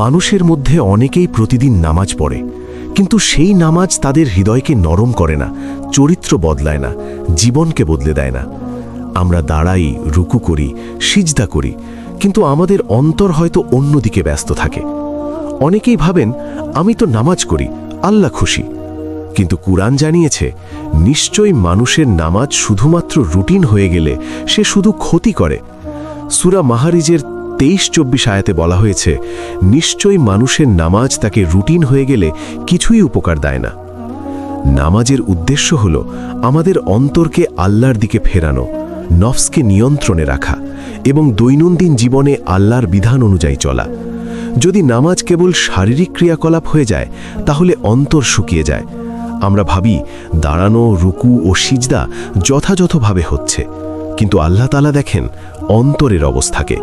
মানুষের মধ্যে অনেকেই প্রতিদিন নামাজ পড়ে, কিন্তু সেই নামাজ তাদের হৃদয়কে নরম করে না, চরিত্র বদলায় না, জীবনকে বদলে দেয় না। আমরা দাঁড়াই, রুকু করি, সিজদা করি, কিন্তু আমাদের অন্তর হয়তো অন্যদিকে ব্যস্ত থাকে। অনেকেই ভাবেন, আমি তো নামাজ করি, আল্লাহ খুশি। কিন্তু কুরআন জানিয়েছে, নিশ্চয়ই মানুষের নামাজ শুধুমাত্র রুটিন হয়ে গেলে সে শুধু ক্ষতি করে। সুরা মাহারিজের তেইশ চব্বিশ আয়াতে বলা হয়েছে, নিশ্চয়ই মানুষের নামাজ তাকে রুটিন হয়ে গেলে কিছুই উপকার দেয় না। নামাজের উদ্দেশ্য হল আমাদের অন্তরকে আল্লাহর দিকে ফেরানো, নফসকে নিয়ন্ত্রণে রাখা এবং দৈনন্দিন জীবনে আল্লাহর বিধান অনুযায়ী চলা। যদি নামাজ কেবল শারীরিক ক্রিয়াকলাপ হয়ে যায়, তাহলে অন্তর শুকিয়ে যায়। আমরা ভাবি, দাঁড়ানো, রুকু ও সিজদা যথাযথভাবে হচ্ছে। কিন্তু আল্লাহ তালা দেখেন অন্তরের অবস্থাকে।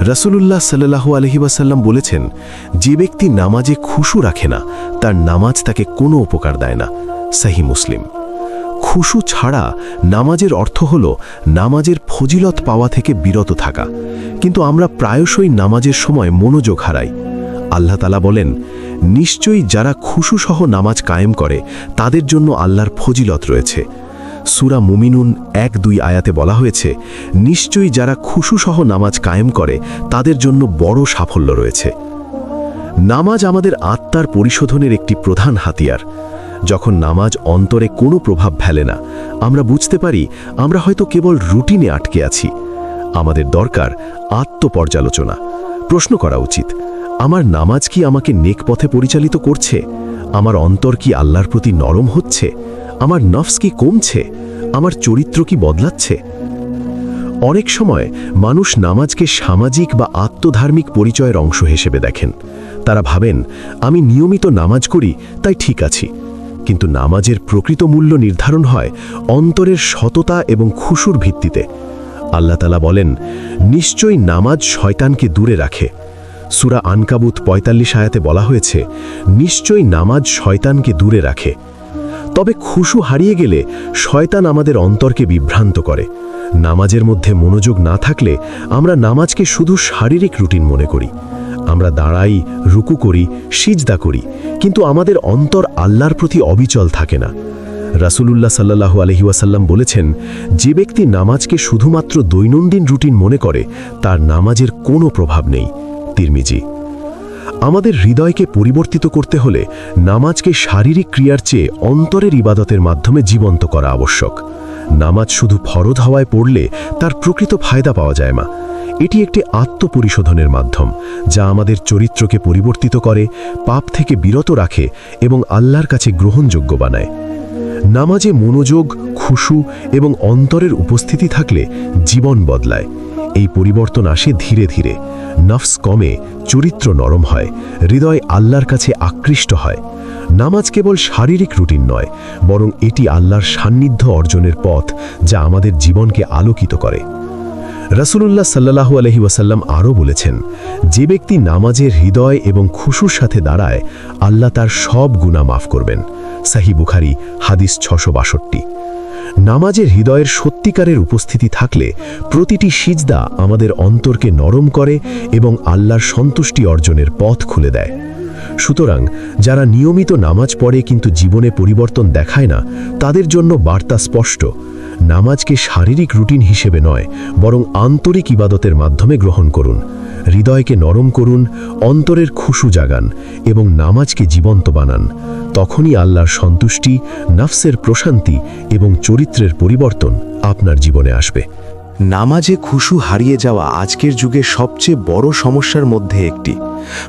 রসুলুল্লাহ সাল্লাহু আলহিবাসাল্লাম বলেছেন, যে ব্যক্তি নামাজে খুশু রাখে না, তার নামাজ তাকে কোনো উপকার দেয় না। সাহি মুসলিম। খুশু ছাড়া নামাজের অর্থ হল নামাজের ফজিলত পাওয়া থেকে বিরত থাকা। কিন্তু আমরা প্রায়শই নামাজের সময় মনোযোগ হারাই। আল্লাহ তালা বলেন, নিশ্চয়ই যারা খুশুসহ নামাজ কায়েম করে, তাদের জন্য আল্লাহর ফজিলত রয়েছে। সুরা মুমিনুন এক দুই আয়াতে বলা হয়েছে, নিশ্চয়ই যারা খুশুসহ নামাজ কায়েম করে, তাদের জন্য বড় সাফল্য রয়েছে। নামাজ আমাদের আত্মার পরিশোধনের একটি প্রধান হাতিয়ার। যখন নামাজ অন্তরে কোনো প্রভাব ফেলে না, আমরা বুঝতে পারি আমরা হয়তো কেবল রুটিনে আটকে আছি। আমাদের দরকার আত্মপর্যালোচনা। প্রশ্ন করা উচিত, আমার নামাজ কি আমাকে নেক পথে পরিচালিত করছে? আমার অন্তর কি আল্লাহর প্রতি নরম হচ্ছে? আমার নফস কি কমছে? আমার চরিত্র কি বদলাচ্ছে? অনেক সময় মানুষ নামাজকে সামাজিক বা আত্মধার্মিক পরিচয়ের অংশ হিসেবে দেখেন। তারা ভাবেন, আমি নিয়মিত নামাজ করি, তাই ঠিক আছি। কিন্তু নামাজের প্রকৃত মূল্য নির্ধারণ হয় অন্তরের সততা এবং খুশুর ভিত্তিতে। আল্লাহ তালা বলেন, নিশ্চয়ই নামাজ শয়তানকে দূরে রাখে। সুরা আনকাবুত পঁয়তাল্লিশ আয়াতে বলা হয়েছে, নিশ্চয়ই নামাজ শয়তানকে দূরে রাখে। তবে খুশু হারিয়ে গেলে শয়তান আমাদের অন্তরকে বিভ্রান্ত করে। নামাজের মধ্যে মনোযোগ না থাকলে আমরা নামাজকে শুধু শারীরিক রুটিন মনে করি। আমরা দাঁড়াই, রুকু করি, সিজদা করি, কিন্তু আমাদের অন্তর আল্লাহর প্রতি অবিচল থাকে না। রাসুলুল্লাহ সাল্লাহু আলহিউসাল্লাম বলেছেন, যে ব্যক্তি নামাজকে শুধুমাত্র দৈনন্দিন রুটিন মনে করে, তার নামাজের কোনো প্রভাব নেই। তিরমিজি আমাদের হৃদয়কে পরিবর্তিত করতে হলে নামাজকে শারীরিক ক্রিয়ার চেয়ে অন্তরের ইবাদতের মাধ্যমে জীবন্ত করা আবশ্যক। নামাজ শুধু ফরদ হওয়ায় পড়লে তার প্রকৃত ফায়দা পাওয়া যায় না এটি একটি আত্মপরিশোধনের মাধ্যম, যা আমাদের চরিত্রকে পরিবর্তিত করে, পাপ থেকে বিরত রাখে এবং আল্লাহর কাছে গ্রহণযোগ্য বানায়। নামাজে মনোযোগ, খুশু এবং অন্তরের উপস্থিতি থাকলে জীবন বদলায়। এই পরিবর্তন আসে ধীরে ধীরে। নফস কমে, চরিত্র নরম হয়, হৃদয় আল্লাহর কাছে আকৃষ্ট হয়। নামাজ কেবল শারীরিক রুটিন নয়, বরং এটি আল্লাহর সান্নিধ্য অর্জনের পথ যা আমাদের জীবনকে আলোকিত করে। রসুল্লাহ সাল্লাহু আলহি ওয়াসাল্লাম আরও বলেছেন, যে ব্যক্তি নামাজের হৃদয় এবং খুশুর সাথে দাঁড়ায়, আল্লাহ তার সব গুণা মাফ করবেন। সাহি বুখারি, হাদিস ছশো বাষট্টি। নামাজের হৃদয়ের সত্যিকারের উপস্থিতি থাকলে প্রতিটি সিজদা আমাদের অন্তরকে নরম করে এবং আল্লাহর সন্তুষ্টি অর্জনের পথ খুলে দেয়। সুতরাং যারা নিয়মিত নামাজ পড়ে কিন্তু জীবনে পরিবর্তন দেখায় না, তাদের জন্য বার্তা স্পষ্ট। নামাজকে শারীরিক রুটিন হিসেবে নয়, বরং আন্তরিক ইবাদতের মাধ্যমে গ্রহণ করুন। হৃদয়কে নরম করুন, অন্তরের খুশু জাগান এবং নামাজকে জীবন্ত বানান। তখনই আল্লাহর সন্তুষ্টি, নাফসের প্রশান্তি এবং চরিত্রের পরিবর্তন আপনার জীবনে আসবে। নামাজে খুশু হারিয়ে যাওয়া আজকের যুগে সবচেয়ে বড় সমস্যার মধ্যে একটি।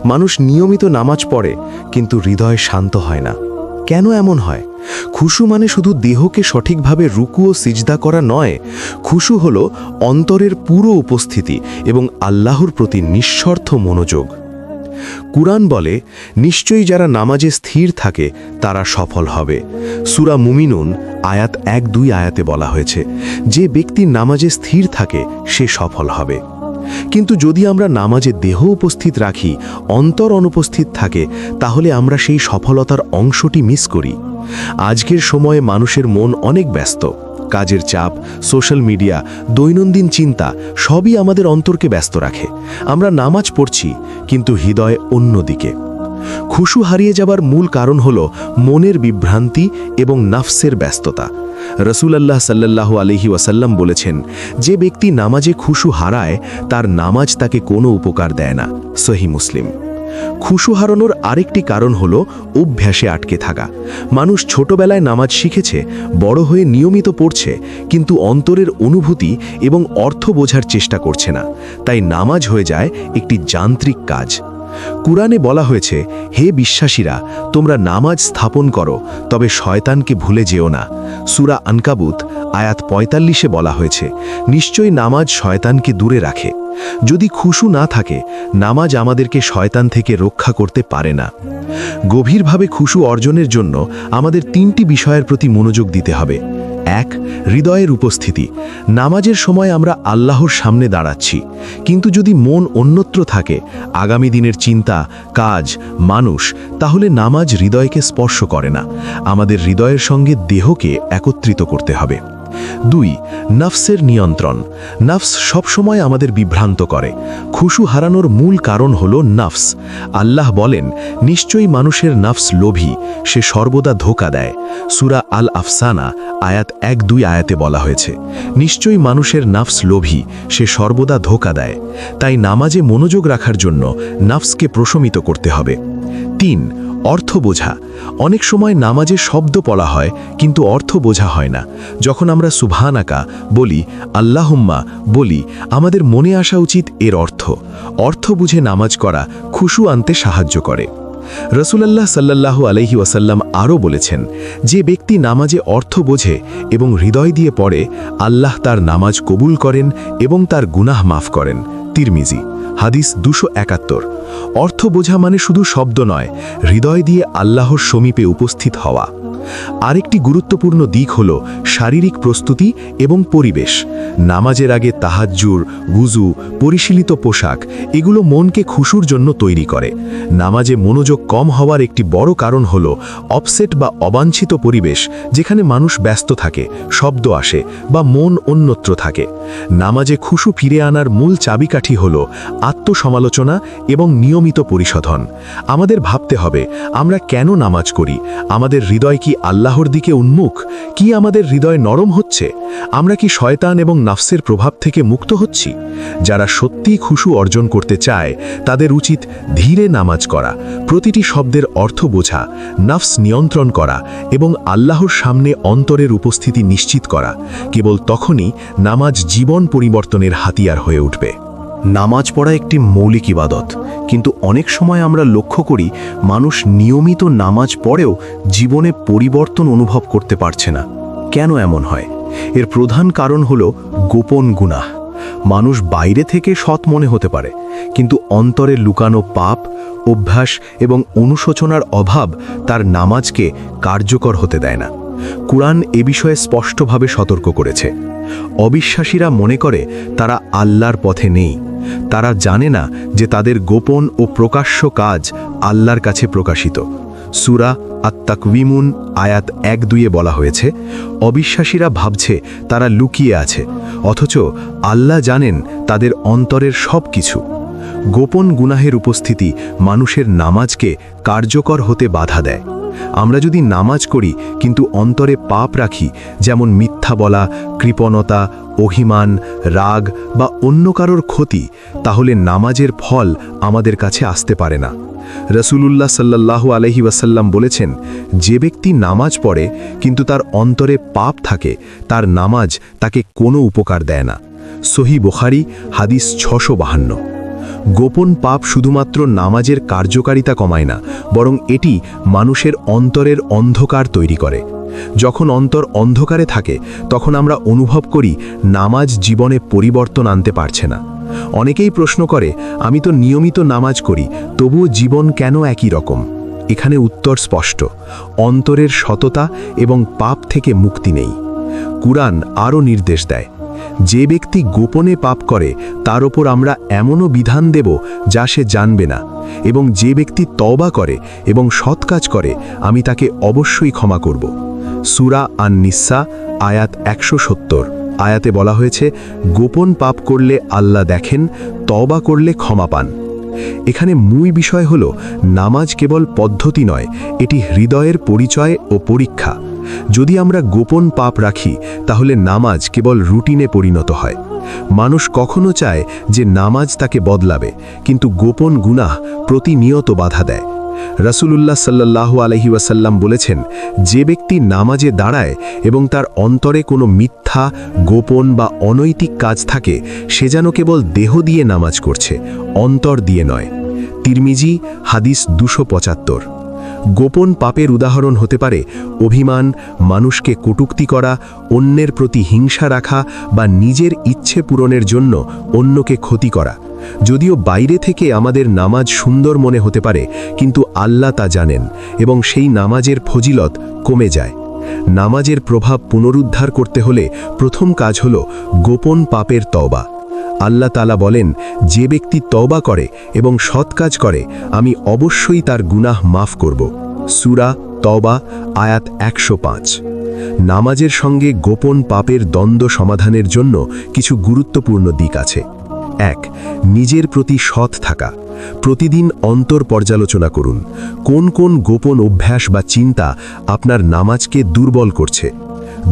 মানুষ নিয়মিত নামাজ পড়ে, কিন্তু হৃদয় শান্ত হয় না। কেন এমন হয়? খুশু মানে শুধু দেহকে সঠিকভাবে রুকু ও সিজদা করা নয়, খুশু হল অন্তরের পুরো উপস্থিতি এবং আল্লাহর প্রতি নিঃস্বার্থ মনোযোগ। কুরআন বলে, নিশ্চয়ই যারা নামাজে স্থির থাকে, তারা সফল হবে। সুরা মুমিনুন, আয়াত এক দুই আয়াতে বলা হয়েছে, যে ব্যক্তি নামাজে স্থির থাকে, সে সফল হবে। কিন্তু যদি আমরা নামাজে দেহ উপস্থিত রাখি, অন্তর অনুপস্থিত থাকে, তাহলে আমরা সেই সফলতার অংশটি মিস করি। আজকের সময়ে মানুষের মন অনেক ব্যস্ত। কাজের চাপ, সোশ্যাল মিডিয়া, দৈনন্দিন চিন্তা, সবই আমাদের অন্তরকে ব্যস্ত রাখে। আমরা নামাজ পড়ছি, কিন্তু হৃদয় অন্যদিকে। খুশু হারিয়ে যাবার মূল কারণ হল মনের বিভ্রান্তি এবং নাফসের ব্যস্ততা। রসুলাল্লাহ সাল্লাল্লাহু আলহি ওয়াসাল্লাম বলেছেন, যে ব্যক্তি নামাজে খুশু হারায়, তার নামাজ তাকে কোনো উপকার দেয় না। সহি মুসলিম। খুশু হারানোর আরেকটি কারণ হল অভ্যাসে আটকে থাকা। মানুষ ছোটবেলায় নামাজ শিখেছে, বড় হয়ে নিয়মিত পড়ছে, কিন্তু অন্তরের অনুভূতি এবং অর্থ বোঝার চেষ্টা করছে না। তাই নামাজ হয়ে যায় একটি যান্ত্রিক কাজ। কুরআনে বলা হয়েছে, হে বিশ্বাসীরা, তোমরা নামাজ স্থাপন করো, তবে শয়তানকে ভুলে যেও না। সুরা আনকাবুত, আয়াত পঁয়তাল্লিশে বলা হয়েছে, নিশ্চয়ই নামাজ শয়তানকে দূরে রাখে। যদি খুশু না থাকে, নামাজ আমাদেরকে শয়তান থেকে রক্ষা করতে পারে না। গভীরভাবে খুশু অর্জনের জন্য আমাদের তিনটি বিষয়ের প্রতি মনোযোগ দিতে হবে। এক, হৃদয়ের উপস্থিতি। নামাজের সময় আমরা আল্লাহর সামনে দাঁড়াচ্ছি। কিন্তু যদি মন অন্যত্র থাকে, আগামী দিনের চিন্তা, কাজ, মানুষ, তাহলে নামাজ হৃদয়কে স্পর্শ করে না। আমাদের হৃদয়ের সঙ্গে দেহকে একত্রিত করতে হবে। দুই, নফসের নিয়ন্ত্রণ। নফস সবসময় আমাদের বিভ্রান্ত করে। খুশু হারানোর মূল কারণ হল নফস। আল্লাহ বলেন, নিশ্চয়ই মানুষের নফস লোভী, সে সর্বদা ধোকা দেয়। সুরা আল আফসানা আয়াত এক দুই আয়াতে বলা হয়েছে, নিশ্চয়ই মানুষের নফস লোভী, সে সর্বদা ধোকা দেয়। তাই নামাজে মনোযোগ রাখার জন্য নফসকে প্রশমিত করতে হবে। তিন অর্থ বোঝা। অনেক সময় নামাজে শব্দ পড়া হয়, কিন্তু অর্থ বোঝা হয় না। যখন আমরা সুবহানাকা বলি, আল্লাহুম্মা বলি, আমাদের মনে আসা উচিত এর অর্থ। অর্থ বুঝে নামাজ করা খুশু আনতে সাহায্য করে। রসুলাল্লাহ সাল্লাল্লাহু আলহি ওয়াসাল্লাম আরও বলেছেন, যে ব্যক্তি নামাজে অর্থ বোঝে এবং হৃদয় দিয়ে পড়ে, আল্লাহ তার নামাজ কবুল করেন এবং তার গুনাহ মাফ করেন। তিরমিজি, হাদিস দুশো একাত্তর। অর্থ বোঝা মানে শুধু শব্দ নয়, হৃদয় দিয়ে আল্লাহর সমীপে উপস্থিত হওয়া। আরেকটি গুরুত্বপূর্ণ দিক হল শারীরিক প্রস্তুতি এবং পরিবেশ। নামাজের আগে তাহাজ্জুর গুজু পরিশীলিত পোশাক, এগুলো মনকে খুশুর জন্য তৈরি করে। নামাজে মনোযোগ কম হওয়ার একটি বড় কারণ হল অপসেট বা অবাঞ্ছিত পরিবেশ, যেখানে মানুষ ব্যস্ত থাকে, শব্দ আসে বা মন অন্যত্র থাকে। নামাজে খুশু ফিরে আনার মূল চাবিকাঠি হল আত্মসমালোচনা এবং নিয়মিত পরিশোধন। আমাদের ভাবতে হবে, আমরা কেন নামাজ করি? আমাদের হৃদয় কি আল্লাহর দিকে উন্মুখ? কি আমাদের হৃদয় নরম হচ্ছে? আমরা কি শয়তান এবং নাফসের প্রভাব থেকে মুক্ত হচ্ছি? যারা সত্যি খুশু অর্জন করতে চায়, তাদের উচিত ধীরে নামাজ করা, প্রতিটি শব্দের অর্থ বোঝা, নাফস নিয়ন্ত্রণ করা এবং আল্লাহর সামনে অন্তরের উপস্থিতি নিশ্চিত করা। কেবল তখনই নামাজ জীবন পরিবর্তনের হাতিয়ার হয়ে উঠবে। নামাজ পড়া একটি মৌলিক ইবাদত। কিন্তু অনেক সময় আমরা লক্ষ্য করি, মানুষ নিয়মিত নামাজ পড়েও জীবনে পরিবর্তন অনুভব করতে পারছে না। কেন এমন হয়? এর প্রধান কারণ হল গোপন গুনাহ। মানুষ বাইরে থেকে সৎ মনে হতে পারে, কিন্তু অন্তরে লুকানো পাপ, অভ্যাস এবং অনুশোচনার অভাব তার নামাজকে কার্যকর হতে দেয় না। কুরআন এ বিষয়ে স্পষ্টভাবে সতর্ক করেছে। অবিশ্বাসীরা মনে করে তারা আল্লাহর পথে নেই। তারা জানে না যে তাদের গোপন ও প্রকাশ্য কাজ আল্লাহর কাছে প্রকাশিত। সুরা আত্মাকবিমুন আয়াত এক দুইয়ে বলা হয়েছে, অবিশ্বাসীরা ভাবছে তারা লুকিয়ে আছে, অথচ আল্লাহ জানেন তাদের অন্তরের সব কিছু গোপন গুনাহের উপস্থিতি মানুষের নামাজকে কার্যকর হতে বাধা দেয়। আমরা যদি নামাজ করি, কিন্তু অন্তরে পাপ রাখি, যেমন মিথ্যা বলা, কৃপণতা, অভিমান, রাগ বা অন্য কারোর ক্ষতি, তাহলে নামাজের ফল আমাদের কাছে আসতে পারে না। রসুলুল্লাহ সাল্লাল্লাহু আলহি ওয়াসাল্লাম বলেছেন, যে ব্যক্তি নামাজ পড়ে, কিন্তু তার অন্তরে পাপ থাকে, তার নামাজ তাকে কোনো উপকার দেয় না। সহি বোখারি, হাদিস ছশো বাহান্ন। গোপন পাপ শুধুমাত্র নামাজের কার্যকারিতা কমায় না, বরং এটি মানুষের অন্তরের অন্ধকার তৈরি করে। যখন অন্তর অন্ধকারে থাকে, তখন আমরা অনুভব করি নামাজ জীবনে পরিবর্তন আনতে পারছে না। অনেকেই প্রশ্ন করে, আমি তো নিয়মিত নামাজ করি, তবুও জীবন কেন একই রকম? এখানে উত্তর স্পষ্ট, অন্তরের সততা এবং পাপ থেকে মুক্তি নেই। কুরআন আরও নির্দেশ দেয় যে ব্যক্তি গোপনে পাপ করে, তার ওপর আমরা এমনও বিধান দেব যা সে জানবে না। এবং যে ব্যক্তি তওবা করে এবং সৎ কাজ করে, আমি তাকে অবশ্যই ক্ষমা করব। সুরা আন নিসা আয়াত একশো সত্তর। আয়াতে বলা হয়েছে, গোপন পাপ করলে আল্লাহ দেখেন তবা করলে ক্ষমা পান। এখানে মূল বিষয় হল, নামাজ কেবল পদ্ধতি নয়, এটি হৃদয়ের পরিচয় ও পরীক্ষা। যদি আমরা গোপন পাপ রাখি, তাহলে নামাজ কেবল রুটিনে পরিণত হয়। মানুষ কখনো চায় যে নামাজ তাকে বদলাবে, কিন্তু গোপন গুনাহ প্রতিনিয়ত বাধা দেয়। রাসূলুল্লাহ সাল্লাহ আলহি ওয়াসাল্লাম বলেছেন, যে ব্যক্তি নামাজে দাঁড়ায় এবং তার অন্তরে কোনো মিথ্যা, গোপন বা অনৈতিক কাজ থাকে, সে যেন কেবল দেহ দিয়ে নামাজ করছে, অন্তর দিয়ে নয়। তিরমিজি, হাদিস দুশো পঁচাত্তর। গোপন পাপের উদাহরণ হতে পারে অভিমান, মানুষকে কটুক্তি করা, অন্যের প্রতি হিংসা রাখা বা নিজের ইচ্ছে পূরণের জন্য অন্যকে ক্ষতি করা। যদিও বাইরে থেকে আমাদের নামাজ সুন্দর মনে হতে পারে, কিন্তু আল্লাহ তা জানেন এবং সেই নামাজের ফজিলত কমে যায়। নামাজের প্রভাব পুনরুদ্ধার করতে হলে প্রথম কাজ হল গোপন পাপের তওবা। আল্লাহ তালা বলেন, যে ব্যক্তি তওবা করে এবং সৎ কাজ করে, আমি অবশ্যই তার গুনাহ মাফ করব। সুরা তওবা, আয়াত একশো পাঁচ। নামাজের সঙ্গে গোপন পাপের দ্বন্দ্ব সমাধানের জন্য কিছু গুরুত্বপূর্ণ দিক আছে। এক, নিজের প্রতি সৎ থাকা। প্রতিদিন অন্তর পর্যালোচনা করুন। কোন কোন গোপন অভ্যাস বা চিন্তা আপনার নামাজকে দুর্বল করছে?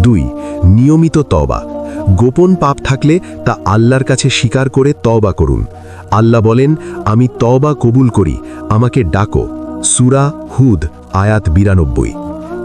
দুই, নিয়মিত তবা গোপন পাপ থাকলে তা আল্লাহর কাছে স্বীকার করে তবা করুন। আল্লাহ বলেন, আমি তবা কবুল করি। আমাকে ডাকো। সুরা হুদ, আয়াত বিরানব্বই।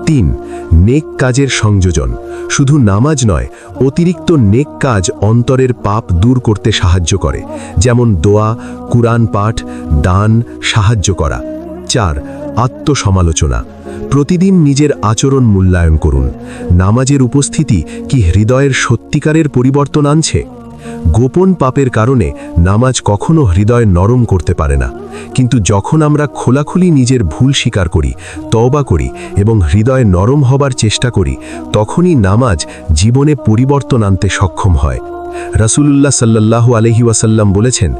তিন, নেক কাজের সংযোজন। শুধু নামাজ নয়, অতিরিক্ত নেক কাজ অন্তরের পাপ দূর করতে সাহায্য করে। যেমন দোয়া, কুরআন পাঠ, দান সাহায্য করা। চার, আত্মসমালোচনা। প্রতিদিন নিজের আচরণ মূল্যায়ন করুন। নামাজের উপস্থিতি কি হৃদয়ের সত্যিকারের পরিবর্তন আনছে? গোপন পাপের কারণে নামাজ কখনো হৃদয় নরম করতে পারে না। কিন্তু যখন আমরা খোলাখুলি নিজের ভুল স্বীকার করি, তওবা করি এবং হৃদয় নরম হবার চেষ্টা করি, তখনই নামাজ জীবনে পরিবর্তন আনতে সক্ষম হয়। রাসূলুল্লাহ সাল্লাহ আলহি ওয়াসাল্লাম বলেছেন,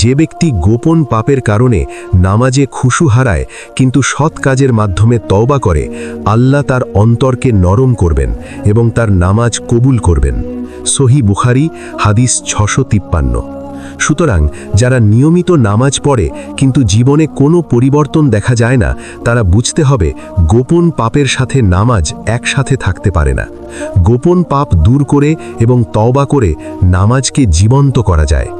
যে ব্যক্তি গোপন পাপের কারণে নামাজে খুশু হারায়, কিন্তু সৎ কাজের মাধ্যমে তওবা করে, আল্লাহ তার অন্তরকে নরম করবেন এবং তার নামাজ কবুল করবেন। সহি বুখারি, হাদিস ছশো তিপ্পান্ন। সুতরাং যারা নিয়মিত নামাজ পড়ে কিন্তু জীবনে কোনো পরিবর্তন দেখা যায় না, তারা বুঝতে হবে গোপন পাপের সাথে নামাজ একসাথে থাকতে পারে না। গোপন পাপ দূর করে এবং তওবা করে নামাজকে জীবন্ত করা যায়।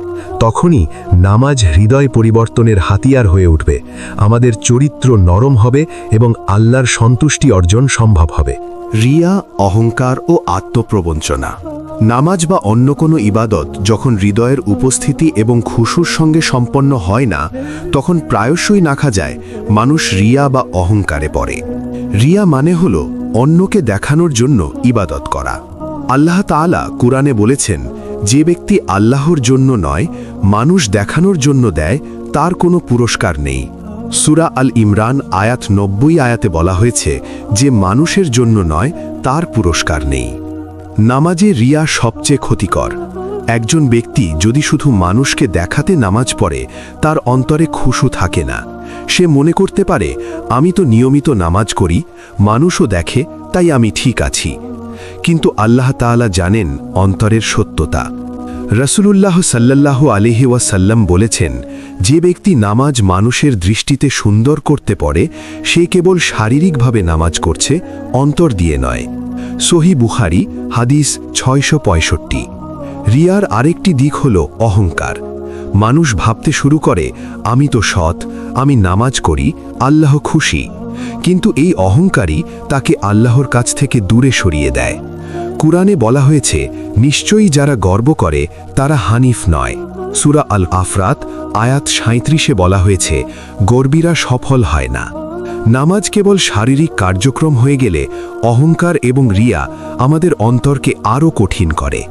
তখনই নামাজ হৃদয় পরিবর্তনের হাতিয়ার হয়ে উঠবে। আমাদের চরিত্র নরম হবে এবং আল্লাহর সন্তুষ্টি অর্জন সম্ভব হবে। রিয়া, অহংকার ও আত্মপ্রবঞ্চনা। নামাজ বা অন্য কোনো ইবাদত যখন হৃদয়ের উপস্থিতি এবং খুশুর সঙ্গে সম্পন্ন হয় না, তখন প্রায়শই নাখা যায়, মানুষ রিয়া বা অহংকারে পড়ে। রিয়া মানে হল অন্যকে দেখানোর জন্য ইবাদত করা। আল্লাহ তাআলা কুরআনে বলেছেন, যে ব্যক্তি আল্লাহর জন্য নয়, মানুষ দেখানোর জন্য দেয়, তার কোনো পুরস্কার নেই। সুরা আল ইমরান আয়াত নব্বই আয়াতে বলা হয়েছে, যে মানুষের জন্য নয়, তার পুরস্কার নেই। নামাজে রিয়া সবচেয়ে ক্ষতিকর। একজন ব্যক্তি যদি শুধু মানুষকে দেখাতে নামাজ পড়ে, তার অন্তরে খুশু থাকে না। সে মনে করতে পারে, আমি তো নিয়মিত নামাজ করি, মানুষও দেখে, তাই আমি ঠিক আছি। কিন্তু আল্লাহ তাআলা জানেন অন্তরের সত্যতা। রসুলুল্লাহ সাল্লাল্লাহ আলিহি ওয়াসাল্লাম বলেছেন, যে ব্যক্তি নামাজ মানুষের দৃষ্টিতে সুন্দর করতে পারে সে কেবল শারীরিকভাবে নামাজ করছে, অন্তর দিয়ে নয়। সহি বুখারি, হাদিস ছয়শো পঁয়ষট্টি। রিয়ার আরেকটি দিক হল অহংকার। মানুষ ভাবতে শুরু করে, আমি তো সৎ, আমি নামাজ করি, আল্লাহ খুশি। কিন্তু এই অহংকারই তাকে আল্লাহর কাছ থেকে দূরে সরিয়ে দেয়। কুরআনে বলা হয়েছে, নিশ্চয়ই যারা গর্ব করে, তারা হানিফ নয়। সুরা আল আফরাত আয়াত সাঁত্রিশে বলা হয়েছে, গর্বীরা সফল হয় না। নামাজ কেবল শারীরিক কার্যক্রম হয়ে গেলে অহংকার এবং রিয়া আমাদের অন্তরকে আরও কঠিন করে।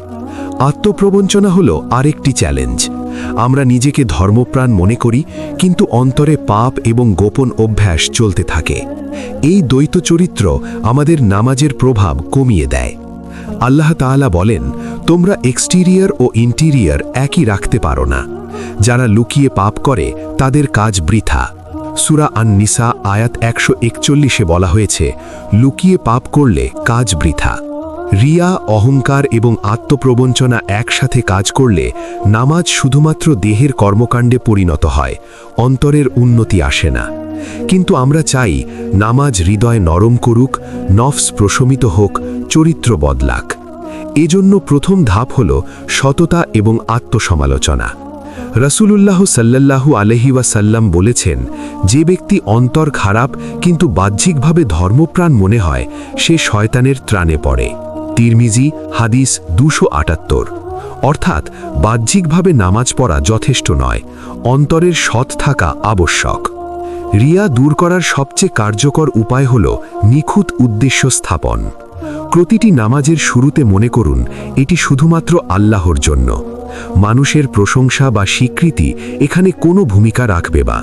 আত্মপ্রবঞ্চনা হল আরেকটি চ্যালেঞ্জ। আমরা নিজেকে ধর্মপ্রাণ মনে করি, কিন্তু অন্তরে পাপ এবং গোপন অভ্যাস চলতে থাকে। এই দ্বৈত চরিত্র আমাদের নামাজের প্রভাব কমিয়ে দেয়। আল্লাহ তাআলা বলেন, তোমরা এক্সটিরিয়ার ও ইন্টিরিয়ার একই রাখতে পারো না। যারা লুকিয়ে পাপ করে, তাদের কাজ বৃথা। সুরা আন নিসা আয়াত একশো একচল্লিশে বলা হয়েছে, লুকিয়ে পাপ করলে কাজ বৃথা। রিয়া, অহংকার এবং আত্মপ্রবঞ্চনা একসাথে কাজ করলে নামাজ শুধুমাত্র দেহের কর্মকাণ্ডে পরিণত হয়, অন্তরের উন্নতি আসে না। কিন্তু আমরা চাই নামাজ হৃদয় নরম করুক, নফস প্রশমিত হোক, চরিত্র বদলাক। এজন্য প্রথম ধাপ হল সততা এবং আত্মসমালোচনা। রসুলুল্লাহ সাল্লাল্লাহু আলহি ওয়াসাল্লাম বলেছেন, যে ব্যক্তি অন্তর খারাপ কিন্তু বাহ্যিকভাবে ধর্মপ্রাণ মনে হয়, সে শয়তানের ত্রাণে পড়ে। তিরমিজি, হাদিস দুশো আটাত্তর। অর্থাৎ, বাহ্যিকভাবে নামাজ পড়া যথেষ্ট নয়, অন্তরের সৎ থাকা আবশ্যক। রিয়া দূর করার সবচেয়ে কার্যকর উপায় হল নিখুঁত উদ্দেশ্য স্থাপন। প্রতিটি নামাজের শুরুতে মনে করুন, এটি শুধুমাত্র আল্লাহর জন্য। মানুষের প্রশংসা বা স্বীকৃতি এখানে কোনো ভূমিকা রাখবে বা।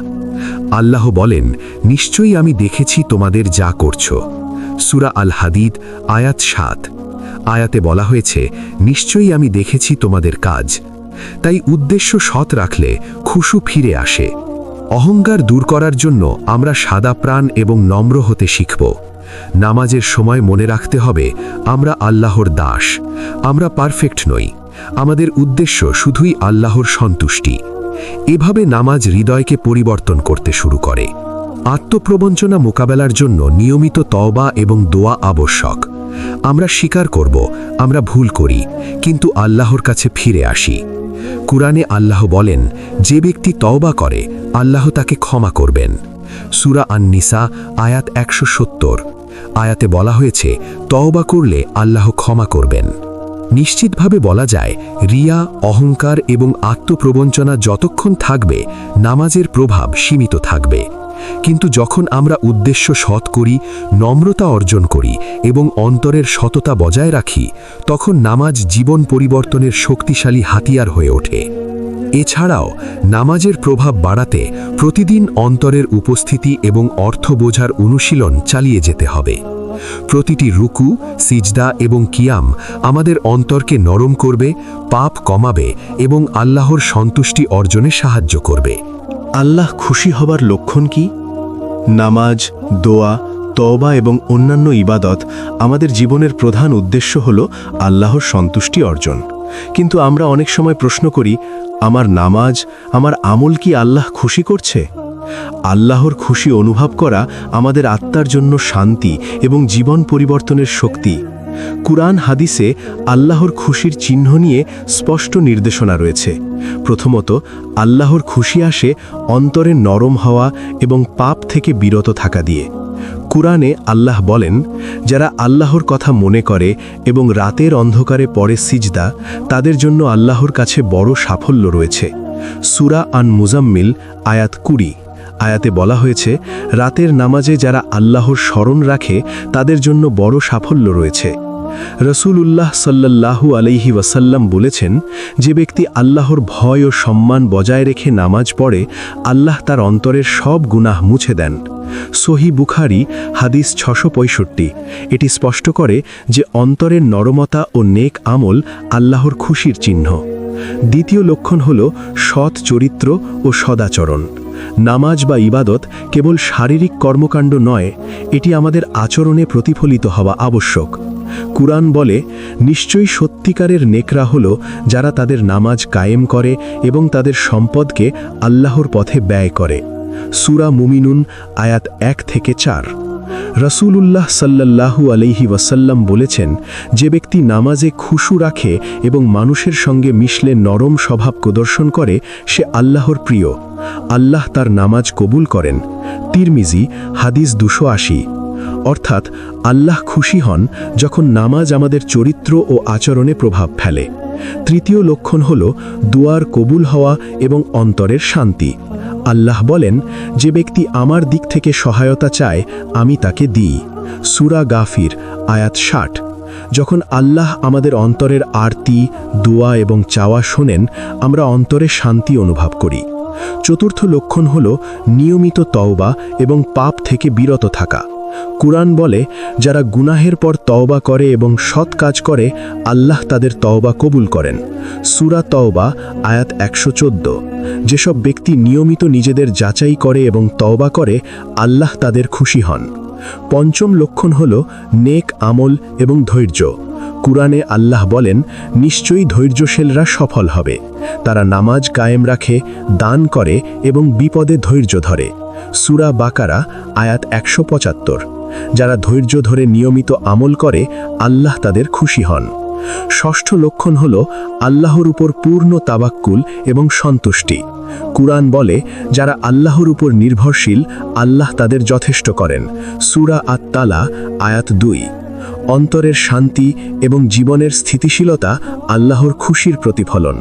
আল্লাহ বলেন, নিশ্চয়ই আমি দেখেছি তোমাদের যা করছ। সুরা আল হাদিদ আয়াত সাত। আয়াতে বলা হয়েছে, নিশ্চয়ই আমি দেখেছি তোমাদের কাজ। তাই উদ্দেশ্য সৎ রাখলে খুশু ফিরে আসে। অহংকার দূর করার জন্য আমরা সাদা প্রাণ এবং নম্র হতে শিখব। নামাজের সময় মনে রাখতে হবে, আমরা আল্লাহর দাস, আমরা পারফেক্ট নই। আমাদের উদ্দেশ্য শুধুই আল্লাহর সন্তুষ্টি। এভাবে নামাজ হৃদয়কে পরিবর্তন করতে শুরু করে। আত্মপ্রবঞ্চনা মোকাবেলার জন্য নিয়মিত তওবা এবং দোয়া আবশ্যক। আমরা স্বীকার করব, আমরা ভুল করি, কিন্তু আল্লাহর কাছে ফিরে আসি। কুরআনে আল্লাহ বলেন, যে ব্যক্তি তওবা করে, আল্লাহ তাকে ক্ষমা করবেন। সুরা আন নিসা আয়াত একশো সত্তর। আয়াতে বলা হয়েছে, তওবা করলে আল্লাহ ক্ষমা করবেন। নিশ্চিতভাবে বলা যায়, রিয়া, অহংকার এবং আত্মপ্রবঞ্চনা যতক্ষণ থাকবে, নামাজের প্রভাব সীমিত থাকবে। কিন্তু যখন আমরা উদ্দেশ্য সৎ করি, নম্রতা অর্জন করি এবং অন্তরের সততা বজায় রাখি, তখন নামাজ জীবন পরিবর্তনের শক্তিশালী হাতিয়ার হয়ে ওঠে। এছাড়াও, নামাজের প্রভাব বাড়াতে প্রতিদিন অন্তরের উপস্থিতি এবং অর্থ বোঝার অনুশীলন চালিয়ে যেতে হবে। প্রতিটি রুকু, সিজদা এবং কিয়াম আমাদের অন্তরকে নরম করবে, পাপ কমাবে এবং আল্লাহর সন্তুষ্টি অর্জনে সাহায্য করবে। আল্লাহ খুশি হবার লক্ষণ কি? নামাজ, দোয়া, তওবা এবং অন্যান্য ইবাদত আমাদের জীবনের প্রধান উদ্দেশ্য হল আল্লাহর সন্তুষ্টি অর্জন। কিন্তু আমরা অনেক সময় প্রশ্ন করি, আমার নামাজ, আমার আমল কি আল্লাহ খুশি করছে? আল্লাহর খুশি অনুভব করা আমাদের আত্মার জন্য শান্তি এবং জীবন পরিবর্তনের শক্তি। কুরআন হাদিসে আল্লাহর খুশির চিহ্ন নিয়ে স্পষ্ট নির্দেশনা রয়েছে। প্রথমত, আল্লাহর খুশি আসে অন্তরে নরম হওয়া এবং পাপ থেকে বিরত থাকা দিয়ে। কুরআনে আল্লাহ বলেন, যারা আল্লাহর কথা মনে করে এবং রাতের অন্ধকারে পড়ে সিজদা, তাদের জন্য আল্লাহর কাছে বড় সাফল্য রয়েছে। সুরা আন মুজাম্মিল আয়াত কুড়ি। আয়াতে বলা হয়েছে, রাতের নামাজে যারা আল্লাহর স্মরণ রাখে, তাদের জন্য বড় সাফল্য রয়েছে। রসুল উল্লাহ সাল্লাল্লাহু আলাইহি ওয়াসাল্লাম বলেছেন, যে ব্যক্তি আল্লাহর ভয় ও সম্মান বজায় রেখে নামাজ পড়ে, আল্লাহ তার অন্তরের সব গুনাহ মুছে দেন। সহি বুখারি, হাদিস ছশো এটি স্পষ্ট করে যে অন্তরের নরমতা ও নেক আমল আল্লাহর খুশির চিহ্ন। দ্বিতীয় লক্ষণ হল সৎ চরিত্র ও সদাচরণ। নামাজ বা ইবাদত কেবল শারীরিক কর্মকাণ্ড নয়, এটি আমাদের আচরণে প্রতিফলিত হওয়া আবশ্যক। কুরআন বলে, নিশ্চয়ই সত্যিকারের নেকরা হল যারা তাদের নামাজ কায়েম করে এবং তাদের সম্পদকে আল্লাহর পথে ব্যয় করে। সুরা মুমিনুন, আয়াত এক থেকে চার। রসুলুল্লাহ সাল্লাল্লাহু আলাইহি ওয়াসাল্লাম বলেছেন, যে ব্যক্তি নামাজে খুশু রাখে এবং মানুষের সঙ্গে মিশলে নরম স্বভাব প্রদর্শন করে, সে আল্লাহর প্রিয়। আল্লাহ তার নামাজ কবুল করেন। তিরমিজি, হাদিস দুশো আশি। অর্থাৎ, আল্লাহ খুশি হন যখন নামাজ আমাদের চরিত্র ও আচরণে প্রভাব ফেলে। তৃতীয় লক্ষণ হল, দুয়ার কবুল হওয়া এবং অন্তরের শান্তি। আল্লাহ বলেন, যে ব্যক্তি আমার দিক থেকে সহায়তা চায়, আমি তাকে দিই। সুরা গাফির, আয়াত ষাট। যখন আল্লাহ আমাদের অন্তরের আরতি, দোয়া এবং চাওয়া শোনেন, আমরা অন্তরে শান্তি অনুভব করি। চতুর্থ লক্ষণ হল নিয়মিত তওবা এবং পাপ থেকে বিরত থাকা। কুরআন বলে, যারা গুনাহের পর তওবা করে এবং সৎ কাজ করে, আল্লাহ তাদের তওবা কবুল করেন। সুরা তওবা, আয়াত একশো চোদ্দ। যেসব ব্যক্তি নিয়মিত নিজেদের যাচাই করে এবং তওবা করে, আল্লাহ তাদের খুশি হন। পঞ্চম লক্ষণ হল নেক আমল এবং ধৈর্য। কুরআনে আল্লাহ বলেন, নিশ্চয়ই ধৈর্যশীলরা সফল হবে। তারা নামাজ কায়েম রাখে, দান করে এবং বিপদে ধৈর্য ধরে। সুরা বাকারা, আয়াত একশো পঁচাত্তর। যারা ধৈর্য ধরে নিয়মিত আমল করে, আল্লাহ তাদের খুশি হন। ষষ্ঠ লক্ষণ হল আল্লাহর উপর পূর্ণ তাবাক্কুল এবং সন্তুষ্টি। কুরআন বলে, যারা আল্লাহর উপর নির্ভরশীল, আল্লাহ তাদের যথেষ্ট করেন। সুরা আত্মালা আয়াত দুই। অন্তরের শান্তি এবং জীবনের স্থিতিশীলতা আল্লাহর খুশির প্রতিফলন।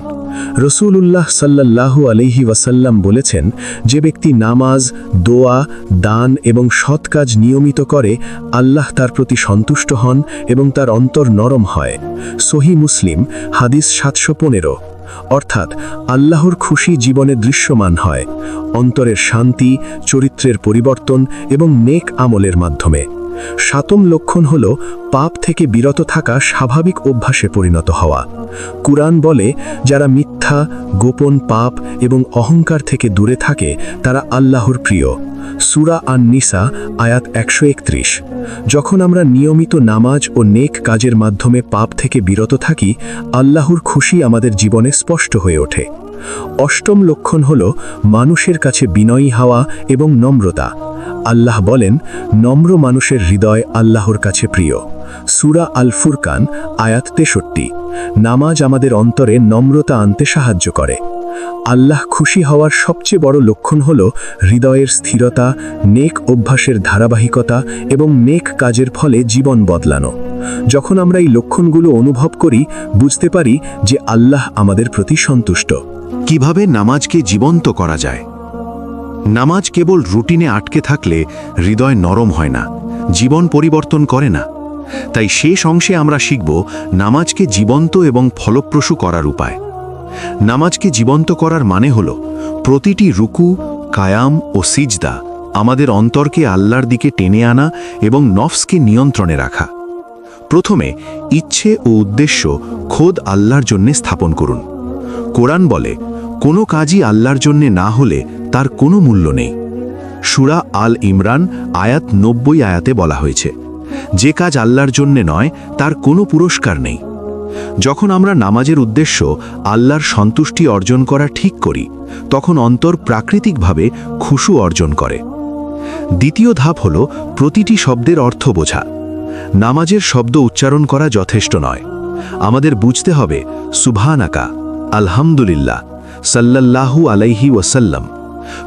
রসুলুল্লাহ সাল্লাল্লাহু আলহি ওয়াসাল্লাম বলেছেন, যে ব্যক্তি নামাজ, দোয়া, দান এবং সৎ কাজ নিয়মিত করে, আল্লাহ তার প্রতি সন্তুষ্ট হন এবং তার অন্তর নরম হয়। সহি মুসলিম, হাদিস সাতশো পনেরো। অর্থাৎ, আল্লাহর খুশি জীবনে দৃশ্যমান হয়, অন্তরের শান্তি, চরিত্রের পরিবর্তন এবং নেক আমলের মাধ্যমে। সাতম লক্ষণ হল পাপ থেকে বিরত থাকা স্বাভাবিক অভ্যাসে পরিণত হওয়া। কুরআন বলে, যারা মিথ্যা, গোপন পাপ এবং অহংকার থেকে দূরে থাকে, তারা আল্লাহর প্রিয়। সুরা আন নিসা আয়াত একশো একত্রিশ। যখন আমরা নিয়মিত নামাজ ও নেক কাজের মাধ্যমে পাপ থেকে বিরত থাকি, আল্লাহর খুশি আমাদের জীবনে স্পষ্ট হয়ে ওঠে। অষ্টম লক্ষণ হল মানুষের কাছে বিনয়ী হাওয়া এবং নম্রতা। আল্লাহ বলেন, নম্র মানুষের হৃদয় আল্লাহর কাছে প্রিয়। সুরা আল ফুরকান আয়াত তেষট্টি। নামাজ আমাদের অন্তরে নম্রতা আনতে সাহায্য করে। আল্লাহ খুশি হওয়ার সবচেয়ে বড় লক্ষণ হল হৃদয়ের স্থিরতা, নেক অভ্যাসের ধারাবাহিকতা এবং নেক কাজের ফলে জীবন বদলানো। যখন আমরা এই লক্ষণগুলো অনুভব করি, বুঝতে পারি যে আল্লাহ আমাদের প্রতি সন্তুষ্ট। কীভাবে নামাজকে জীবন্ত করা যায়? নামাজ কেবল রুটিনে আটকে থাকলে হৃদয় নরম হয় না, জীবন পরিবর্তন করে না। তাই শেষ অংশে আমরা শিখব নামাজকে জীবন্ত এবং ফলপ্রসূ করার উপায়। নামাজকে জীবন্ত করার মানে হল প্রতিটি রুকু, কায়াম ও সিজদা আমাদের অন্তরকে আল্লাহর দিকে টেনে আনা এবং নফসকে নিয়ন্ত্রণে রাখা। প্রথমে ইচ্ছে ও উদ্দেশ্য খোদ আল্লাহর জন্যে স্থাপন করুন। কোরআন বলে, কোনো কাজই আল্লাহর জন্যে না হলে তার কোনো মূল্য নেই। সুরা আল ইমরান, আয়াত নব্বই আয়াতে বলা হয়েছে, যে কাজ আল্লাহর জন্যে নয়, তার কোনো পুরস্কার নেই। যখন আমরা নামাজের উদ্দেশ্য আল্লাহর সন্তুষ্টি অর্জন করা ঠিক করি, তখন অন্তর প্রাকৃতিকভাবে খুশু অর্জন করে। দ্বিতীয় ধাপ হল প্রতিটি শব্দের অর্থ বোঝা। নামাজের শব্দ উচ্চারণ করা যথেষ্ট নয়। আমাদের বুঝতে হবে, সুবহানাকা আলহামদুলিল্লাহ, সাল্লাল্লাহু আলাইহি ওয়াসাল্লাম।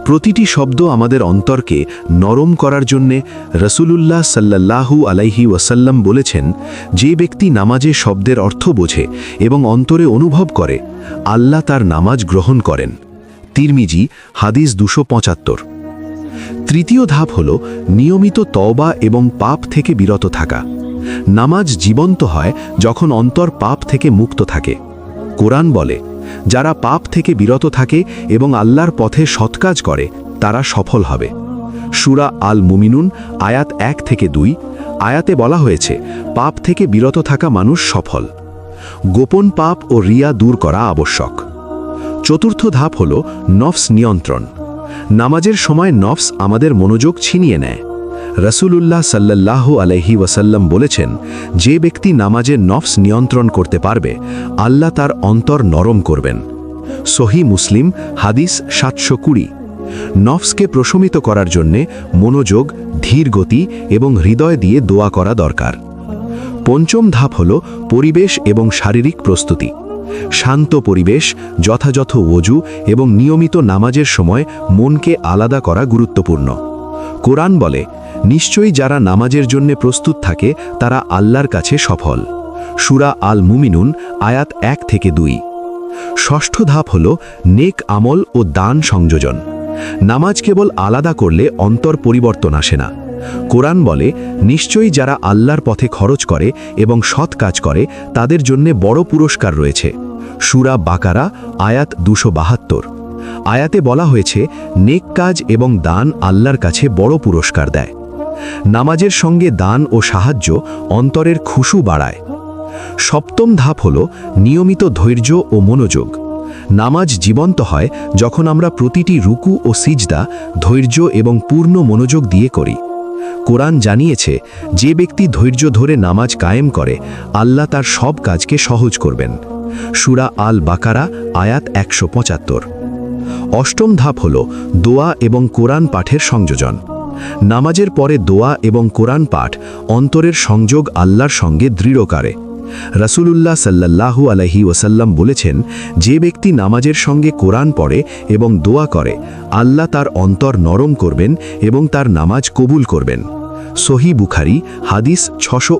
প্রতিটি শব্দ আমাদের অন্তরকে নরম করার জন্যে রসুলুল্লাহ সাল্লাল্লাহু আলাইহি ওয়াসাল্লাম বলেছেন, যে ব্যক্তি নামাজে শব্দের অর্থ বোঝে এবং অন্তরে অনুভব করে, আল্লাহ তার নামাজ গ্রহণ করেন। তিরমিজি, হাদিস দুশো পঁচাত্তর। তৃতীয় ধাপ হল নিয়মিত তওবা এবং পাপ থেকে বিরত থাকা। নামাজ জীবন্ত হয় যখন অন্তর পাপ থেকে মুক্ত থাকে। কোরআন বলে যারা পাপ থেকে বিরত থাকে এবং আল্লাহর পথে সৎকাজ করে, তারা সফল হবে। সুরা আল মুমিনুন আয়াত এক থেকে দুই। আয়াতে বলা হয়েছে, পাপ থেকে বিরত থাকা মানুষ সফল। গোপন পাপ ও রিয়া দূর করা আবশ্যক। চতুর্থ ধাপ হল নফস নিয়ন্ত্রণ। নামাজের সময় নফস আমাদের মনোযোগ ছিনিয়ে নেয়। রসুলুল্লাহ সাল্লাহ আলহি ওয়াসাল্লাম বলেছেন, যে ব্যক্তি নামাজের নফস নিয়ন্ত্রণ করতে পারবে, আল্লাহ তার অন্তর নরম করবেন। সহি মুসলিম, হাদিস সাতশো কুড়ি। নফসকে প্রশমিত করার জন্যে মনোযোগ, ধীর গতি এবং হৃদয় দিয়ে দোয়া করা দরকার। পঞ্চম ধাপ হল পরিবেশ এবং শারীরিক প্রস্তুতি। শান্ত পরিবেশ, যথাযথ ওজু এবং নিয়মিত নামাজের সময় মনকে আলাদা করা গুরুত্বপূর্ণ। কোরআন বলে, নিশ্চয়ই যারা নামাজের জন্য প্রস্তুত থাকে, তারা আল্লাহর কাছে সফল। সুরা আল মুমিনুন আয়াত এক থেকে দুই। ষষ্ঠ ধাপ হল নেক আমল ও দান সংযোজন। নামাজ কেবল আলাদা করলে অন্তর পরিবর্তন আসে না। কোরআন বলে, নিশ্চয়ই যারা আল্লাহর পথে খরচ করে এবং সৎ কাজ করে, তাদের জন্যে বড় পুরস্কার রয়েছে। সুরা বাকারা, আয়াত দুশো বাহাত্তর। আয়াতে বলা হয়েছে, নেক কাজ এবং দান আল্লাহর কাছে বড় পুরস্কার দেয়। নামাজের সঙ্গে দান ও সাহায্য অন্তরের খুশু বাড়ায়। সপ্তম ধাপ হল নিয়মিত ধৈর্য ও মনোযোগ। নামাজ জীবন্ত হয় যখন আমরা প্রতিটি রুকু ও সিজদা ধৈর্য এবং পূর্ণ মনোযোগ দিয়ে করি। কোরআন জানিয়েছে, যে ব্যক্তি ধৈর্য ধরে নামাজ কায়েম করে, আল্লাহ তার সব কাজকে সহজ করবেন। সুরা আল বাকারা আয়াত একশো পঁচাত্তর। অষ্টম ধাপ হল দোয়া এবং কোরআন পাঠের সংযোজন। নামাজের পরে দোয়া এবং কোরআন পাঠ অন্তরের সংযোগ আল্লাহর সঙ্গে দৃঢ় করে। রাসূলুল্লাহ সাল্লাল্লাহু আলহি ওসাল্লাম বলেছেন, যে ব্যক্তি নামাজের সঙ্গে কোরআন পড়ে এবং দোয়া করে, আল্লাহ তার অন্তর নরম করবেন এবং তার নামাজ কবুল করবেন। সহি বুখারি, হাদিস ছশো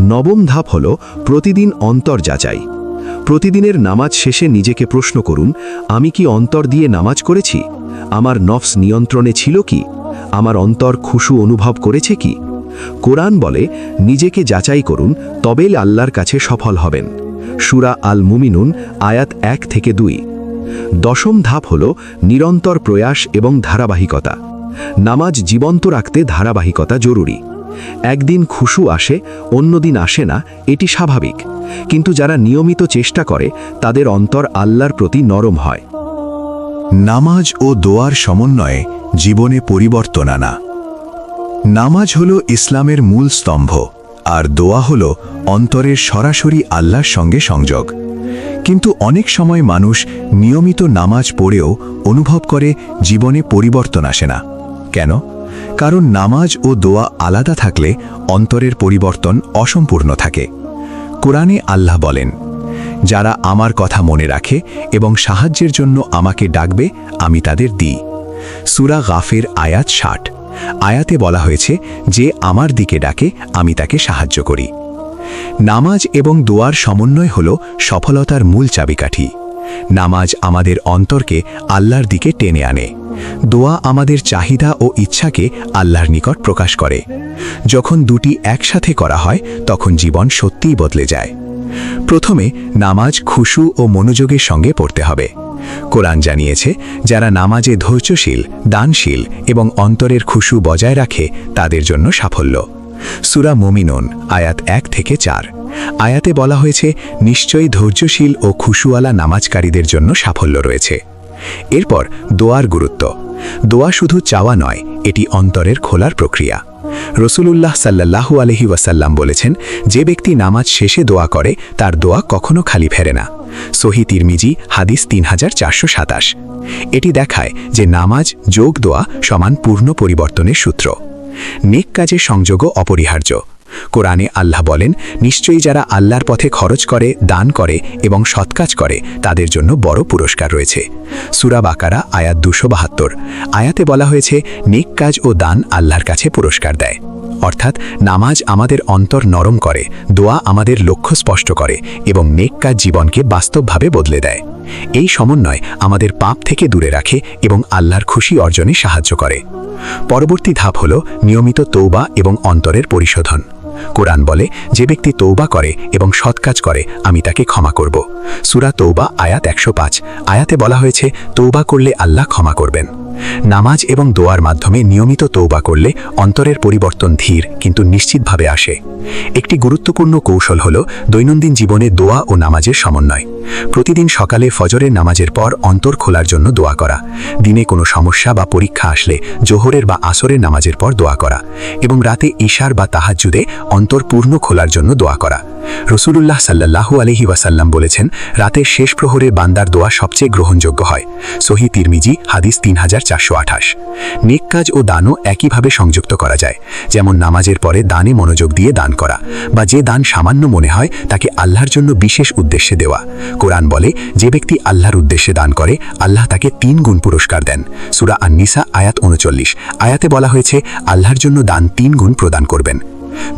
নবম ধাপ হল প্রতিদিন অন্তর যাচাই। প্রতিদিনের নামাজ শেষে নিজেকে প্রশ্ন করুন, আমি কি অন্তর দিয়ে নামাজ করেছি? আমার নফস নিয়ন্ত্রণে ছিল কি? আমার অন্তর খুশু অনুভব করেছে কি? কোরআন বলে, নিজেকে যাচাই করুন, তবেই আল্লাহর কাছে সফল হবেন। সুরা আল মুমিনুন আয়াত এক থেকে দুই। দশম ধাপ হল, নিরন্তর প্রয়াস এবং ধারাবাহিকতা। নামাজ জীবন্ত রাখতে ধারাবাহিকতা জরুরি। একদিন খুশু আসে, অন্যদিন আসে না, এটি স্বাভাবিক। কিন্তু যারা নিয়মিত চেষ্টা করে, তাদের অন্তর আল্লাহর প্রতি নরম হয়। নামাজ ও দোয়ার সমন্বয়ে জীবনে পরিবর্তন আনা। নামাজ হল ইসলামের মূল স্তম্ভ, আর দোয়া হল অন্তরের সরাসরি আল্লাহর সঙ্গে সংযোগ। কিন্তু অনেক সময় মানুষ নিয়মিত নামাজ পড়েও অনুভব করে জীবনে পরিবর্তন আসে না। কেন? কারণ নামাজ ও দোয়া আলাদা থাকলে অন্তরের পরিবর্তন অসম্পূর্ণ থাকে। কোরআনে আল্লাহ বলেন, যারা আমার কথা মনে রাখে এবং সাহায্যের জন্য আমাকে ডাকবে, আমি তাদের দিই। সুরা গাফের আয়াত ষাট। আয়াতে বলা হয়েছে, যে আমার দিকে ডাকে, আমি তাকে সাহায্য করি। নামাজ এবং দোয়ার সমন্বয় হল সফলতার মূল চাবিকাঠি। নামাজ আমাদের অন্তরকে আল্লাহর দিকে টেনে আনে। দোয়া আমাদের চাহিদা ও ইচ্ছাকে আল্লাহর নিকট প্রকাশ করে। যখন দুটি একসাথে করা হয়, তখন জীবন সত্যিই বদলে যায়। প্রথমে নামাজ খুশু ও মনোযোগের সঙ্গে পড়তে হবে। কোরআন জানিয়েছে, যারা নামাজে ধৈর্যশীল, দানশীল এবং অন্তরের খুশু বজায় রাখে, তাদের জন্য সাফল্য। সুরা মমিনুন, আয়াত এক থেকে চার। আয়াতে বলা হয়েছে, নিশ্চয়ই ধৈর্যশীল ও খুশুওয়ালা নামাজকারীদের জন্য সাফল্য রয়েছে। এরপর, দোয়ার গুরুত্ব। দোয়া শুধু চাওয়া নয়, এটি অন্তরের খোলার প্রক্রিয়া। রসুলুল্লাহ সাল্লাহু আলহি ওয়াসাল্লাম বলেছেন, যে ব্যক্তি নামাজ শেষে দোয়া করে, তার দোয়া কখনো খালি ফেরে না। সহি তিরমিজি, হাদিস তিন হাজার চারশো সাতাশ। এটি দেখায় যে নামাজ, যোগ দোয়া সমান পূর্ণ পরিবর্তনের সূত্র। নেক কাজে সংযোগও অপরিহার্য। কোরআনে আল্লাহ বলেন, নিশ্চয়ই যারা আল্লাহর পথে খরচ করে, দান করে এবং সৎকাজ করে, তাদের জন্য বড় পুরস্কার রয়েছে। সুরা বাকারা, আয়াত দুশো বাহাত্তর। আয়াতে বলা হয়েছে, নেক কাজ ও দান আল্লাহর কাছে পুরস্কার দেয়। অর্থাৎ, নামাজ আমাদের অন্তর নরম করে, দোয়া আমাদের লক্ষ্য স্পষ্ট করে এবং নেক কাজ জীবনকে বাস্তবভাবে বদলে দেয়। এই সমন্বয় আমাদের পাপ থেকে দূরে রাখে এবং আল্লাহর খুশি অর্জনে সাহায্য করে। পরবর্তী ধাপ হল, নিয়মিত তৌবা এবং অন্তরের পরিশোধন। কোরআন বলে, যে ব্যক্তি তৌবা করে এবং সৎ কাজ করে, আমি তাকে ক্ষমা করব। সুরা তৌবা আয়াত একশো পাঁচ। আয়াতে বলা হয়েছে তৌবা করলে আল্লাহ ক্ষমা করবেন। নামাজ এবং দোয়ার মাধ্যমে নিয়মিত তৌবা করলে অন্তরের পরিবর্তন ধীর, কিন্তু নিশ্চিতভাবে আসে। একটি গুরুত্বপূর্ণ কৌশল হল দৈনন্দিন জীবনে দোয়া ও নামাজের সমন্বয়। প্রতিদিন সকালে ফজরের নামাজের পর অন্তর খোলার জন্য দোয়া করা। দিনে কোনো সমস্যা বা পরীক্ষা আসলে জোহরের বা আসরের নামাজের পর দোয়া করা। এবং রাতে ঈশার বা তাহাজ্জুদে অন্তর পূর্ণ খোলার জন্য দোয়া করা। রসুলুল্লাহ সাল্লাহু আলহি ওয়াসাল্লাম বলেছেন, রাতের শেষ প্রহরে বান্দার দোয়া সবচেয়ে গ্রহণযোগ্য হয়। সহি তিরমিজি, হাদিস তিন হাজার চারশো আঠাশ। নেক কাজ ও দানও একইভাবে সংযুক্ত করা যায়, যেমন নামাজের পরে দানে মনোযোগ দিয়ে দান করা, বা যে দান সামান্য মনে হয় তাকে আল্লাহর জন্য বিশেষ উদ্দেশ্যে দেওয়া। কোরআন বলে, যে ব্যক্তি আল্লাহর উদ্দেশ্যে দান করে, আল্লাহ তাকে তিন গুণ পুরস্কার দেন। সুরা আন্নিসা, আয়াত উনচল্লিশ। আয়াতে বলা হয়েছে, আল্লাহর জন্য দান তিন গুণ প্রদান করবেন।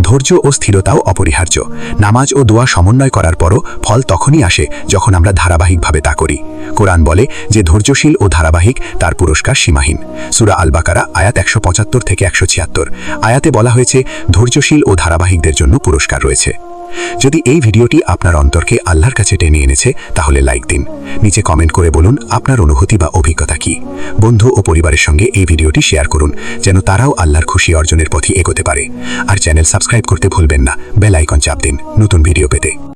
ধৈর্য ও স্থিরতাও অপরিহার্য। নামাজ ও দোয়া সমন্বয় করার পরও ফল তখনই আসে যখন আমরা ধারাবাহিকভাবে তা করি। কোরআন বলে যে ধৈর্যশীল ও ধারাবাহিক তার পুরস্কার সীমাহীন। সুরা আলবাকারা, আয়াত একশো পঁচাত্তর থেকে একশো ছিয়াত্তর। আয়াতে বলা হয়েছে, ধৈর্যশীল ও ধারাবাহিকদের জন্য পুরস্কার রয়েছে। যদি এই ভিডিওটি আপনার অন্তরকে আল্লাহর কাছে টেনে এনেছে, তাহলে লাইক দিন। নিচে কমেন্ট করে বলুন, আপনার অনুভূতি বা অভিজ্ঞতা কি? বন্ধু ও পরিবারের সঙ্গে এই ভিডিওটি শেয়ার করুন, যেন তারাও আল্লাহর খুশি অর্জনের পথে এগোতে পারে। আর চ্যানেল সাবস্ক্রাইব করতে ভুলবেন না বেল আইকন চাপ দিন, নতুন ভিডিও পেতে।